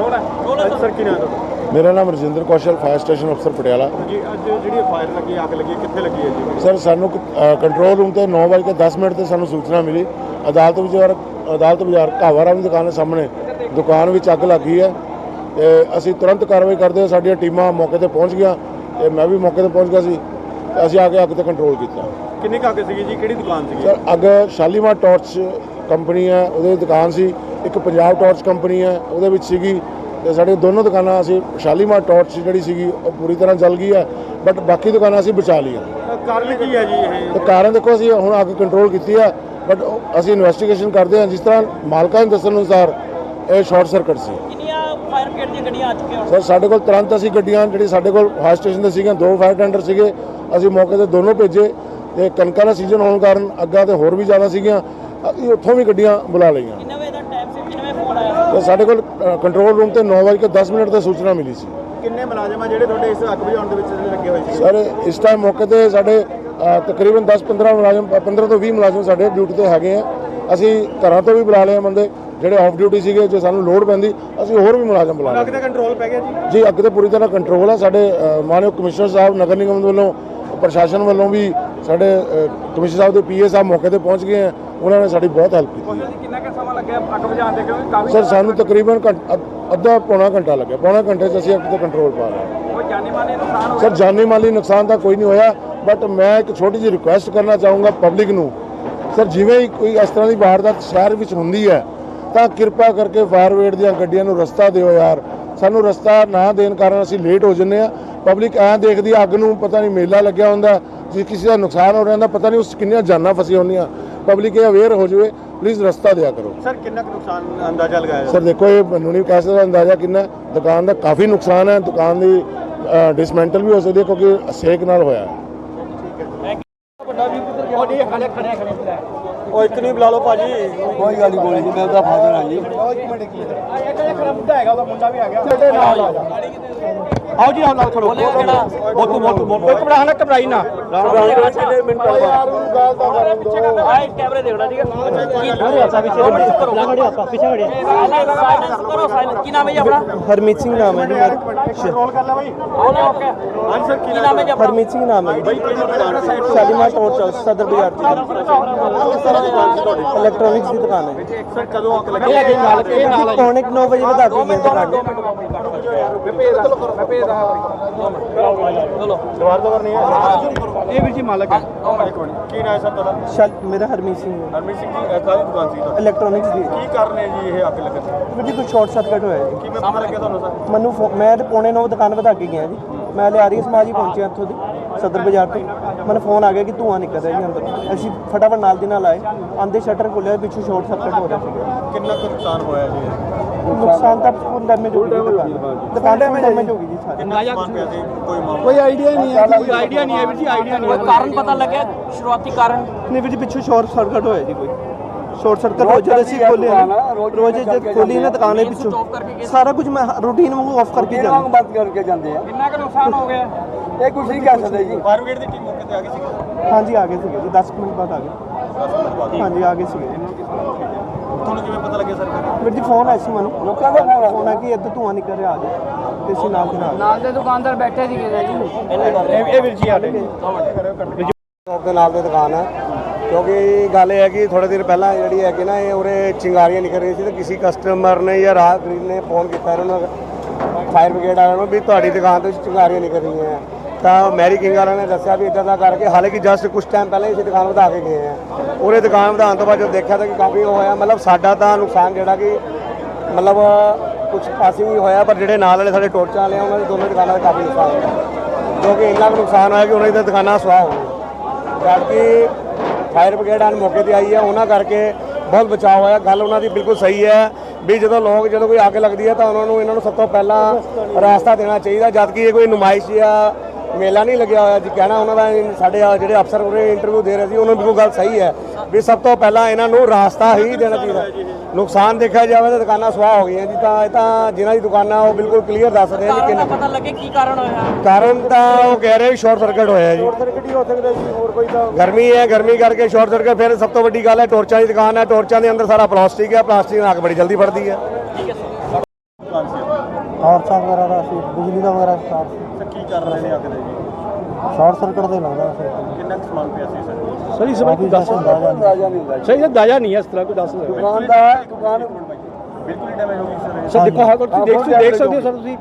Sir? ਕੀ ਨਾਮ ਹੈ ਤੁਹਾਡਾ? ਮੇਰਾ ਨਾਮ ਰਜਿੰਦਰ ਕੌਸ਼ਲ ਫਾਇਰ ਸਟੇਸ਼ਨ ਅਫਸਰ ਪਟਿਆਲਾ। ਜੀ ਅੱਜ ਜਿਹੜੀ ਫਾਇਰ ਲੱਗੀ ਅੱਗ ਲੱਗੀ ਕਿੱਥੇ ਲੱਗੀ ਹੈ ਜੀ? ਸਰ ਸਾਨੂੰ ਕੰਟਰੋਲ ਰੂਮ ਤੇ 9:10 ਮਿੰਟ ਤੇ ਸਾਨੂੰ ਸੂਚਨਾ ਮਿਲੀ। ਅਦਾਲਤ ਬਾਜ਼ਾਰ ਅਦਾਲਤ ਬਾਜ਼ਾਰ ਘਾਵਾਰਾਮ ਦੀ ਦੁਕਾਨ ਦੇ ਸਾਹਮਣੇ ਦੁਕਾਨ ਵਿੱਚ ਅੱਗ ਲੱਗੀ ਹੈ। ਤੇ ਅਸੀਂ ਤੁਰੰਤ ਕਾਰਵਾਈ ਕਰਦੇ ਸਾਡੀਆਂ ਟੀਮਾਂ ਮੌਕੇ ਤੇ ਪਹੁੰਚ ਗਈਆਂ। ਤੇ ਮੈਂ ਵੀ ਮੌਕੇ ਤੇ ਪਹੁੰਚ ਗਿਆ ਸੀ। ਤੇ ਅਸੀਂ ਆ ਕੇ ਅੱਗ ਤੇ ਕੰਟਰੋਲ ਕੀਤਾ। ਕਿੰਨੀ ਕੁ ਅੱਗ ਸੀਗੀ ਜੀ? ਕਿਹੜੀ ਦੁਕਾਨ ਸੀਗੀ? ਸਰ ਅੱਗ ਸ਼ਾਲੀਮਾਰ ਟਾਰਚ ਕੰਪਨੀ ਹੈ ਉਹਦੇ ਦੁਕਾਨ ਸੀ। ਇੱਕ ਪੰਜਾਬ ਟਾਰਚ ਕੰਪਨੀ ਹੈ ਉਹਦੇ ਵਿੱਚ ਸੀਗੀ ਤੇ ਸਾਡੇ ਦੋਨੋਂ ਦੁਕਾਨਾਂ ਅਸੀਂ ਸ਼ਾਲੀਮਾਰ ਟਾਰਚ ਜਿਹੜੀ ਸੀਗੀ ਉਹ ਪੂਰੀ ਤਰ੍ਹਾਂ ਜਲ ਗਈ ਹੈ ਬਟ ਬਾਕੀ ਦੁਕਾਨਾਂ ਅਸੀਂ ਬਚਾ ਲਈਆਂ। ਕਾਰਨ ਕੀ ਹੈ ਜੀ ਇਹ? ਤੇ ਕਾਰਨ ਦੇਖੋ ਅਸੀਂ ਹੁਣ ਅੱਗ ਕੰਟਰੋਲ ਕੀਤੀ ਹੈ ਬਟ ਅਸੀਂ ਇਨਵੈਸਟੀਗੇਸ਼ਨ ਕਰਦੇ ਹਾਂ ਜਿਸ ਤਰ੍ਹਾਂ ਮਾਲਕਾਂ ਦੇ ਦੱਸਣ ਅਨੁਸਾਰ ਇਹ ਸ਼ਾਰਟ ਸਰਕਟ ਸੀ। ਕਿੰਨੀਆਂ ਫਾਇਰ ਬ੍ਰਿਗੇਡ ਦੀਆਂ ਗੱਡੀਆਂ ਆ ਚੁੱਕੀਆਂ? ਸਰ ਸਾਡੇ ਕੋਲ ਤੁਰੰਤ ਅਸੀਂ ਗੱਡੀਆਂ ਜਿਹੜੀ ਸਾਡੇ ਕੋਲ ਫਾਇਰ ਸਟੇਸ਼ਨ ਦੇ ਸੀਗੀਆਂ ਦੋ ਫਾਇਰ ਟੈਂਡਰ ਸੀਗੇ ਅਸੀਂ ਮੌਕੇ ਤੇ ਦੋਨੋਂ ਭੇਜੇ ਤੇ ਕਣਕਾਂ ਦਾ ਸੀਜ਼ਨ ਹੋਣ ਕਾਰਨ ਅੱਗਾਂ ਤੇ ਹੋਰ ਵੀ ਜ਼ਿਆਦਾ ਸੀਗੀਆਂ ਅਸੀਂ ਉੱਥੋਂ ਵੀ ਗੱਡੀਆਂ ਬੁਲਾ ਲਈਆਂ ਕਿੰਨੇ ਵਜੇ ਦਾ ਟਾਈਮ ਸੀ ਕਿੰਨੇ ਵਜੇ ਫੋਨ ਆਇਆ ਤੇ ਸਾਡੇ ਕੋਲ ਕੰਟਰੋਲ ਰੂਮ ਤੇ 9:10 ਮਿੰਟ ਤੇ ਸੂਚਨਾ ਮਿਲੀ ਸੀ। ਕਿੰਨੇ ਮੁਲਾਜ਼ਮ ਆ ਜਿਹੜੇ ਤੁਹਾਡੇ ਇਸ ਅੱਗ ਬੁਝਾਉਣ ਦੇ ਵਿੱਚ ਲੱਗੇ ਹੋਏ ਸੀ ਸਰ ਇਸ ਟਾਈਮ ਮੌਕੇ ਤੇ ਸਾਡੇ ਤਕਰੀਬਨ 10-15 ਮੁਲਾਜ਼ਮ 15 ਤੋਂ 20 ਮੁਲਾਜ਼ਮ ਸਾਡੇ ਡਿਊਟੀ ਤੇ ਹੈਗੇ ਆ। ਅਸੀਂ ਘਰਾਂ ਤੋਂ ਵੀ ਬੁਲਾ ਲਏ ਆ ਬੰਦੇ ਜਿਹੜੇ ਆਫ ਡਿਊਟੀ ਸੀਗੇ ਜੇ ਸਾਨੂੰ ਲੋਡ ਪੈਂਦੀ ਅਸੀਂ ਹੋਰ ਵੀ ਮੁਲਾਜ਼ਮ ਬੁਲਾ ਲਏ। ਅੱਗ ਦਾ ਕੰਟਰੋਲ ਪੈ ਗਿਆ ਜੀ? ਜੀ ਅੱਗੇ ਤੇ ਪੂਰੀ ਤਰ੍ਹਾਂ ਕੰਟਰੋਲ ਹੈ ਸਾਡੇ ਮਾਨਯੋਗ ਕਮਿਸ਼ਨਰ ਸਾਹਿਬ ਨਗਰ ਨਿਗਮ ਵੱਲੋਂ ਪ੍ਰਸ਼ਾਸਨ ਵੱਲੋਂ ਵੀ ਸਾਡੇ ਕਮਿਸ਼ਨਰ ਸਾਹਿਬ ਦੇ ਪੀਏ ਸਾਹਿਬ ਮੌਕੇ ਤੇ ਪਹੁੰਚ ਗਏ ਆ। ਉਹਨਾਂ ਨੇ ਸਾਡੀ ਬਹੁਤ ਹੈਲਪ ਕੀਤੀ। ਕਿੰਨਾ ਕੁ ਸਮਾਂ ਲੱਗਿਆ ਅੱਗ ਬੁਝਾਉਣ ਦੇ? ਕਿਉਂਕਿ ਕਾਫੀ ਸਰ ਸਾਨੂੰ ਤਕਰੀਬਨ ਅੱਧ- ਪੌਣਾ ਘੰਟਾ ਲੱਗਿਆ। ਪੌਣਾ ਘੰਟੇ 'ਚ ਅਸੀਂ ਅੱਗ ਤੇ ਕੰਟਰੋਲ ਪਾ ਨੁਕਸਾਨ ਸਰ ਜਾਨੀ ਮਾਲੀ ਨੁਕਸਾਨ ਤਾਂ ਕੋਈ ਨਹੀਂ ਹੋਇਆ ਬਟ ਮੈਂ ਇੱਕ ਛੋਟੀ ਜਿਹੀ ਰਿਕੁਐਸਟ ਕਰਨਾ ਚਾਹੂੰਗਾ ਪਬਲਿਕ ਨੂੰ। ਸਰ ਜਿਵੇਂ ਹੀ ਕੋਈ ਇਸ ਤਰ੍ਹਾਂ ਦੀ ਵਾਰਦਾਤ ਸ਼ਹਿਰ ਵਿੱਚ ਹੁੰਦੀ ਹੈ ਤਾਂ ਕਿਰਪਾ ਕਰਕੇ ਫਾਇਰ ਬ੍ਰਿਗੇਡ ਦੀਆਂ ਗੱਡੀਆਂ ਨੂੰ ਰਸਤਾ ਦਿਓ ਯਾਰ। ਸਾਨੂੰ ਰਸਤਾ ਨਾ ਦੇਣ ਕਾਰਨ ਅਸੀਂ ਲੇਟ ਹੋ ਜੰਨੇ ਆ ਪਬਲਿਕ ਐਂ ਦੇਖਦੀ ਅੱਗ ਨੂੰ ਪਤਾ ਨਹੀਂ ਮੇਲਾ ਲੱਗਿਆ ਹੁੰਦਾ। ਜੇ ਕਿਸੇ ਦਾ ਨੁਕਸਾਨ ਹੋ ਰਿਹਾ ਹੁੰਦਾ ਪਤਾ ਨਹੀਂ ਉਸ 'ਚ ਕਿੰਨੀਆਂ ਜਾਨਾਂ ਫਸੀਆਂ ਹੁੰਦੀਆਂ। ਪਬਲਿਕ ਇਹ ਅਵੇਅਰ ਹੋ ਜਾਵੇ ਪਲੀਜ਼ ਰਸਤਾ ਦਿਆ ਕਰੋ। ਸਰ ਕਿੰਨਾ ਕੁ ਨੁਕਸਾਨ ਅੰਦਾਜ਼ਾ ਲਗਾਇਆ ਸਰ ਦੇਖੋ ਇਹ ਮੈਨੂੰ ਨਹੀਂ ਕਹਿ ਸਕਦਾ ਅੰਦਾਜ਼ਾ ਕਿੰਨਾ। ਦੁਕਾਨ ਦਾ ਕਾਫੀ ਨੁਕਸਾਨ ਹੈ ਦੁਕਾਨ ਦੀ ਡਿਸਮੈਂਟਲ ਵੀ ਹੋ ਸਕਦੀ ਹੈ ਕਿਉਂਕਿ ਸੇਕ ਨਾਲ ਹੋਇਆ ਹੈ। ਉਹ ਨਹੀਂ ਖੜੇ ਖੜੇ ਖੜੇ ਉਹ ਇੱਕ ਨਹੀਂ ਬੁਲਾ ਲਓ ਭਾਜੀ। ਕੋਈ ਗੱਲ ਨਹੀਂ ਬੋਲੀ ਜੀ ਮੈਂ ਉਹਦਾ ਫਾਦਰ ਹਾਂ? ਜੀ ਮੁੰਡਾ ਹੈਗਾ ਉਹਦਾ ਮੁੰਡਾ ਵੀ ਆ ਗਿਆ। ਆਓ ਜੀ ਆਓ ਨਾਲ ਖੜੋ। ਬੋਤੂ ਬੋਤੂ ਬੋਤੂ ਇੱਕ ਬੜਾ ਨਾ ਘਬਰਾਈ ਨਾ। ਕਿੰਨੇ ਮਿੰਟ ਯਾਰ ਉਹਨੂੰ ਗੱਲ ਤਾਂ ਕਰਨ ਦਿਓ ਆਏ ਕੈਮਰੇ ਦੇਖਣਾ ਠੀਕ ਹੈ। ਕੀ ਪਿੱਛੇ ਕਰੋ ਸਾਇਲੈਂਸ ਕਰੋ ਸਾਇਲੈਂਸ ਕੀ ਨਾਮ ਹੈ ਜੀ ਆਪਣਾ? ਹਰਮੀਤ ਸਿੰਘ ਨਾਮ ਹੈ ਜੀ ਮੇਰਾ ਕੰਟਰੋਲ ਕਰ ਲੈ ਬਾਈ। ਆਉਣਾ ਓਕੇ। ਹਾਂਜੀ ਸਰ ਕੀ ਨਾਮ ਹੈ ਜੀ ਆਪਣਾ? ਹਰਮੀਤ ਸਿੰਘ ਨਾਮ ਹੈ ਹੈ ਸ਼ਾਲੀਮਾਰ ਟੋਰ ਸਦਰ ਬਾਜ਼ਾਰ ਚ। ਇਲੈਕਟ੍ਰੋਨਿਕਸ ਦੀ ਦੁਕਾਨ ਹੈ ਸਰ ਕਦੋਂ ਅੱਗ ਲੱਗੀ? ਹੈ ਨਾਲ ਇਹ ਨਾਲ ਪੌਣੇ 9 ਵਜੇ ਵਧਾ ਕੇ ਗਏ ਦੁਕਾਨ। ਦੁਬਾਰਾ ਤੋਂ ਕਰਨੀ ਹੈ ਇਹ ਵੀਰ ਜੀ ਮਾਲਕ ਹੈ ਕੀ ਨਾਮ ਹੈ ਸਰ ਤੁਹਾਡਾ ਸ਼ਾਲ ਮੇਰਾ ਹਰਮੀਤ ਸਿੰਘ ਹੈ ਹਰਮੀਤ ਸਿੰਘ ਜੀ ਕਾਹਦੀ ਦੁਕਾਨ ਸੀ ਤੁਹਾਡੀ ਇਲੈਕਟ੍ਰੋਨਿਕਸ ਦੀ ਕੀ ਕਾਰਨ ਜੀ ਇਹ ਅੱਗ ਲੱਗਣ ਵੀਰ ਜੀ ਕੋਈ ਸ਼ਾਰਟ ਸਰਕਟ ਹੋਇਆ ਜੀ ਕਿਵੇਂ ਪਤਾ ਲੱਗਿਆ ਤੁਹਾਨੂੰ ਸਰ ਮੈਨੂੰ ਮੈਂ ਤੇ ਪੌਣੇ 9 ਦੁਕਾਨ ਵਧਾ ਕੇ ਗਿਆ ਜੀ ਮੈਂ ਲਿਆਰੀ ਸਮਾਜ ਪਹੁੰਚਿਆ ਇੱਥੋਂ ਦੀ ਸਦਰ ਬਾਜ਼ਾਰ ਤੋਂ ਮੈਨੂੰ ਫੋਨ ਆ ਗਿਆ ਕਿ ਧੂਆਂ ਨਿਕਲ ਰਿਹਾ ਜੀ ਅੰਦਰ ਅਸੀਂ ਫਟਾਫਟ ਨਾਲ ਦੀ ਨਾਲ ਆਏ ਆਂਦੇ ਸ਼ਟਰ ਖੋਲਿਆ ਪਿੱਛੋਂ ਸ਼ਾਰਟ ਸਰਕਟ ਹੋ ਰਿਹਾ ਸੀ ਕਿੰਨਾ ਕੁ ਨੁਕਸਾਨ ਹੋਇਆ ਜੀ? ਨੁਕਸਾਨ ਤਾਂ ਫੁੱਲ ਡੈਮੇਜ ਹੋ ਗਈ ਦੁਕਾਨ ਦੁਕਾਨ ਡੈਮੇਜ ਹੋ ਗਈ ਜੀ ਸਾਰੀ। ਕਿੰਨਾ ਸਮਾਨ ਪਿਆ ਸੀ ਕੋਈ ਮਾਮਲਾ ਕੋਈ ਆਈਡੀਆ ਨਹੀਂ ਹੈ। ਕੋਈ ਆਈਡੀਆ ਨਹੀਂ ਹੈ ਵੀਰ ਜੀ ਆਈਡੀਆ ਨਹੀਂ ਕੋਈ ਕਾਰਨ ਪਤਾ ਲੱਗਿਆ? ਸ਼ੁਰੂਆਤੀ ਕਾਰਨ? ਨਹੀਂ ਵੀਰ ਜੀ ਪਿੱਛੋਂ ਸ਼ਾਰਟ ਸਰਕਟ ਹੋਇਆ ਜੀ ਕੋਈ। ਸ਼ਾਰਟ ਸਰਕਟ ਹੋ ਜਦ ਅਸੀਂ ਖੋਲਿਆ ਰੋਜ਼ ਜਦ ਖੋਲੀ ਨਾ ਦੁਕਾਨੇ। ਪਿੱਛੋਂ। ਸਾਰਾ ਕੁਝ ਮੈਂ ਰੂਟੀਨ ਵਾਂਗੂ ਆਫ ਕਰਕੇ ਜਾਂਦਾ। ਬੰਦ ਕਰਕੇ ਜਾਂਦੇ ਆ। ਕਿੰਨਾ ਕੁ ਨੁਕਸਾਨ ਹੋ ਗਿਆ? ਇਹ ਕੁਝ ਨਹੀਂ ਕਹਿ ਸਕਦੇ ਜੀ। ਫਾਇਰ ਬ੍ਰਿਗੇਡ ਦੀ ਟੀਮ ਮੌਕੇ ਤੇ ਆ ਗਈ ਸੀ। ਹਾਂਜੀ ਆ ਗਏ ਸੀਗੇ ਜੀ। 10 ਮਿੰਟ ਬਾਅਦ ਆ ਗਏ। ਹਾਂਜੀ ਆ ਗਏ ਸੀਗੇ। ਤੁਹਾਨੂੰ ਕਿਵੇਂ ਪਤਾ ਲੱਗਿਆ ਸਰ? ਵੀਰ ਜੀ ਫੋਨ ਆਇਆ ਸੀ ਮੈਨੂੰ। ਲੋਕਾਂ ਦਾ ਫੋਨ ਆ ਕਿ ਇੱਥੇ ਧੂਆਂ ਨਿਕਲ ਰਿਹਾ ਆ ਜਾ ਤੇ ਅਸੀਂ ਨਾਲ ਦੇ ਨਾਲ। ਨਾਲ ਦੇ ਦੁਕਾਨਦਾਰ ਬੈਠੇ ਸੀਗੇ ਜੀ। ਇਹ ਵੀਰ ਜੀ ਆਡੇ ਸ਼ੌਪ ਦੇ ਨਾਲ ਦੀ ਦੁਕਾਨ ਹੈ। ਕਿਉਂਕਿ ਗੱਲ ਇਹ ਹੈ ਕਿ ਥੋੜੇ ਦਿਨ ਪਹਿਲਾਂ ਜਿਹੜੀ ਹੈ ਕਿ ਨਾ ਇਹ ਉਰੇ ਚਿੰਗਾਰੀਆਂ ਨਿਕਲ ਰਹੀਆਂ ਸੀ ਤੇ ਕਿਸੇ ਕਸਟਮਰ ਨੇ ਜਾਂ ਰਾਹਗੀਰ ਨੇ ਫੋਨ ਕੀਤਾ ਇਹਨਾਂ ਨੂੰ ਫਾਇਰ ਬ੍ਰਿਗੇਡ ਵਾਲਿਆਂ ਨੂੰ ਵੀ ਤੁਹਾਡੀ ਦੁਕਾਨ ਤੋਂ ਚਿੰਗਾਰੀਆਂ ਨਿਕਲ ਰਹੀਆਂ। ਹੈ ਤਾਂ ਮੈਰੀ ਕਿੰਗ ਵਾਲਿਆਂ ਨੇ ਦੱਸਿਆ ਵੀ ਇਦਾਂ ਦਾ ਕਰਕੇ ਹਾਲਾਂਕਿ ਜਸਟ ਕੁਝ ਟਾਈਮ ਪਹਿਲਾਂ ਹੀ ਅਸੀਂ ਦੁਕਾਨ ਵਧਾ ਕੇ ਗਏ ਆ ਉਰੇ ਦੁਕਾਨ ਵਧਾਉਣ ਤੋਂ ਬਾਅਦ ਜਦੋਂ ਦੇਖਿਆ ਤਾਂ ਕਿ ਕਾਫੀ ਉਹ ਹੋਇਆ, ਮਤਲਬ ਸਾਡਾ ਤਾਂ ਨੁਕਸਾਨ ਜਿਹੜਾ ਕਿ ਮਤਲਬ ਕੁਝ ਪਾਸਿੰਗ ਹੀ ਹੋਇਆ, ਪਰ ਜਿਹੜੇ ਨਾਲ ਵਾਲੇ ਸਾਡੇ ਟੋਰਚਾਂ ਵਾਲੇ ਆ, ਉਹਨਾਂ ਦੀ ਦੋਨੋਂ ਦੁਕਾਨਾਂ ਦਾ ਕਾਫੀ ਨੁਕਸਾਨ ਹੋਇਆ। ਕਿਉਂਕਿ ਇੰਨਾ ਕੁ ਨੁਕਸਾਨ ਹੋਇਆ ਕਿ ਉਹਨਾਂ ਦੀਆਂ ਦੁਕਾਨਾਂ ਸੁਆਹ ਹੋ ਗਈਆਂ। ਜਦ ਫਾਇਰ ਬ੍ਰਿਗੇਡ ਆਨ ਮੌਕੇ ਤੇ ਆਈ ਹੈ, ਉਹਨਾਂ ਕਰਕੇ ਬਹੁਤ ਬਚਾਅ ਹੋਇਆ। ਗੱਲ ਉਹਨਾਂ ਦੀ ਬਿਲਕੁਲ ਸਹੀ ਹੈ ਵੀ ਜਦੋਂ ਲੋਕ, ਜਦੋਂ ਕੋਈ ਆ ਕੇ ਲੱਗਦੀ ਹੈ ਤਾਂ ਉਹਨਾਂ ਨੂੰ ਇਹਨਾਂ ਨੂੰ ਸਭ ਤੋਂ ਪਹਿਲਾਂ ਰਾਸਤਾ ਦੇਣਾ ਚਾਹੀਦਾ ਜਦਕਿ ਇਹ ਕੋਈ ਨੁਮਾਇਸ਼ ਜਾਂ ਮੇਲਾ ਨਹੀਂ ਲੱਗਿਆ ਹੋਇਆ ਜੀ ਕਹਿਣਾ ਉਹਨਾਂ ਦਾ ਸਾਡੇ ਆ ਜਿਹੜੇ ਅਫਸਰ ਉਹਨੇ ਇੰਟਰਵਿਊ ਦੇ ਰਹੇ ਸੀ ਉਹਨਾਂ ਦੀ ਬਿਲਕੁਲ ਗੱਲ ਸਹੀ ਹੈ ਵੀ ਸਭ ਤੋਂ ਪਹਿਲਾਂ ਇਹਨਾਂ ਨੂੰ ਰਾਸਤਾ ਹੀ ਦੇਣਾ ਚਾਹੀਦਾ। ਨੁਕਸਾਨ ਦੇਖਿਆ ਜਾਵੇ ਤਾਂ ਦੁਕਾਨਾਂ ਸੁਆਹ ਹੋ ਗਈਆਂ ਜੀ ਤਾਂ ਇਹ ਤਾਂ ਜਿਨ੍ਹਾਂ ਦੀ ਦੁਕਾਨਾਂ ਉਹ ਬਿਲਕੁਲ ਕਲੀਅਰ ਦੱਸਦੇ ਆ ਜੀ ਕਿੰਨਾ। ਪਤਾ ਲੱਗੇ ਕੀ ਕਾਰਨ ਹੋਇਆ? ਕਾਰਨ ਤਾਂ ਉਹ ਕਹਿ ਰਹੇ ਵੀ ਸ਼ਾਰਟ ਸਰਕਟ ਹੋਇਆ ਜੀ। ਸਰਕਟ ਹੀ ਹੋ ਸਕਦਾ ਜੀ ਹੋਰ ਕੋਈ ਤਾਂ ਗਰਮੀ ਹੈ ਗਰਮੀ ਕਰਕੇ ਸ਼ਾਰਟ ਸਰਕਟ ਫਿਰ ਸਭ ਤੋਂ ਵੱਡੀ ਗੱਲ ਹੈ ਟੋਰਚਾਂ ਦੀ ਦੁਕਾਨ ਹੈ ਟੋਰਚਾਂ ਦੇ ਅੰਦਰ ਸਾਰਾ ਪਲਾਸਟਿਕ ਹੈ ਪਲਾਸਟਿਕ ਨਾਲ ਅੱਗ ਬੜੀ ਜਲਦੀ ਫੜਦੀ ਹੈ। ਦੁਕਾਨ ਸੀ ਹਾਦਸਾ ਵਗੈਰਾ ਦਾ ਸੀ ਬਿਜਲੀ ਦਾ ਵਗੈਰਾ ਸਟਾਰਟ ਸੀ। ਕੀ ਕਰ ਰਹੇ ਨੇ ਅੱਗ ਦੇ ਜੀ ਸ਼ਾਰਟ ਸਰਕਟ ਦੇ ਲੱਗਦਾ ਸੀ। ਕਿੰਨਾ ਕੁ ਸਮਾਨ ਪਿਆ ਸੀ ਸਰ? ਸਰ ਇਸ ਬਾਕੀ ਦੱਸ ਅੰਦਾਜ਼ਾ ਨਹੀਂ। ਰਾਜਾ ਨਹੀਂ ਹੁੰਦਾ। ਸਹੀ ਦਾਇਆ ਨਹੀਂ ਇਸ ਤਰ੍ਹਾਂ ਕੋਈ ਦੱਸ ਦੁਕਾਨ ਦਾ ਦੁਕਾਨ ਬਿਲਕੁਲ ਹੀ ਡੈਮੇਜ ਹੋ ਗਈ ਸਰ। ਸਰ ਦੇਖੋ ਹਾਂ ਤੁਸੀਂ ਹਾਂ, ਦੇਖ ਸਕਦੇ ਹੋ ਸਰ ਤੁਸੀਂ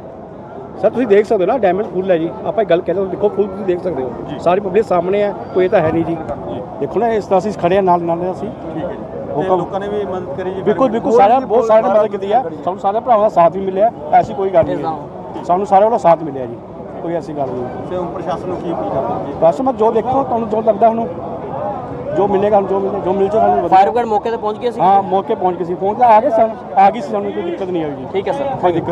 ਸਰ ਤੁਸੀਂ ਦੇਖ ਸਕਦੇ ਹੋ ਨਾ ਡੈਮੇਜ ਫੁੱਲ ਹੈ ਜੀ। ਆਪਾਂ ਇਹ ਗੱਲ ਕਹਿੰਦੇ ਦੇਖੋ ਫੁੱਲ ਤੁਸੀਂ ਦੇਖ ਸਕਦੇ ਹੋ। ਸਾਰੀ ਪਬਲਿਕ ਸਾਹਮਣੇ ਹੈ ਕੋਈ ਇਹ ਤਾਂ ਹੈ ਨਹੀਂ ਜੀ। ਦੇਖੋ ਨਾ ਇਸ ਤਰ੍ਹਾਂ ਅਸੀਂ ਖੜੇ ਹਾਂ ਨਾਲ ਨਾਲ ਅਸੀਂ। ਠੀਕ ਹੈ ਜੀ। ਤੇ ਹੁਕਮ- ਲੋਕਾਂ ਨੇ ਵੀ ਮਦਦ ਕਰੀ ਜੀ ਬਿਲਕੁਲ ਬਿਲਕੁਲ ਸਾਰਿਆਂ ਬਹੁਤ ਸਾਰਿਆਂ ਨੇ ਮਦਦ ਕੀਤੀ ਹੈ ਸਾਨੂੰ ਸਾਰੇ ਭਰਾਵਾਂ ਦਾ ਸਾਥ ਵੀ ਮਿਲਿਆ ਐਸੀ ਕੋਈ ਗੱਲ ਨਹੀਂ ਹੈ। ਸਾਨੂੰ ਸਾਰਿਆਂ ਦਾ ਸਾਥ ਮਿਲਿਆ ਜੀ ਕੋਈ ਐਸੀ ਗੱਲ ਨਹੀਂ ਤੇ ਹੁਣ ਪ੍ਰਸ਼ਾਸਨ ਨੂੰ ਕੀ ਅਪੀਲ ਕਰਦੇ ਜੀ? ਬਸ ਮੈਂ ਜੋ ਦੇਖੋ ਤੁਹਾਨੂੰ ਜੋ ਲੱਗਦਾ ਹੁਣ ਜੋ ਮਿਲੇਗਾ ਹੁਣ ਜੋ ਮਿਲੇ ਜੋ ਮਿਲ ਜੇ ਸਾਨੂੰ ਵਧੀਆ। ਫਾਇਰ ਬ੍ਰਿਗੇਡ ਮੌਕੇ ਤੇ ਪਹੁੰਚ ਗਏ ਸੀ? ਹਾਂ ਮੌਕੇ ਪਹੁੰਚ ਗਏ ਸੀ। ਫੋਨ ਤੇ ਆ ਗਏ ਸਾਨੂੰ ਆ ਗਈ ਸੀ ਸਾਨੂੰ ਕੋਈ ਦਿੱਕਤ ਨਹੀਂ ਆਈ ਜੀ। ਠੀਕ ਹੈ ਸਰ। ਕੋਈ ਦਿੱਕਤ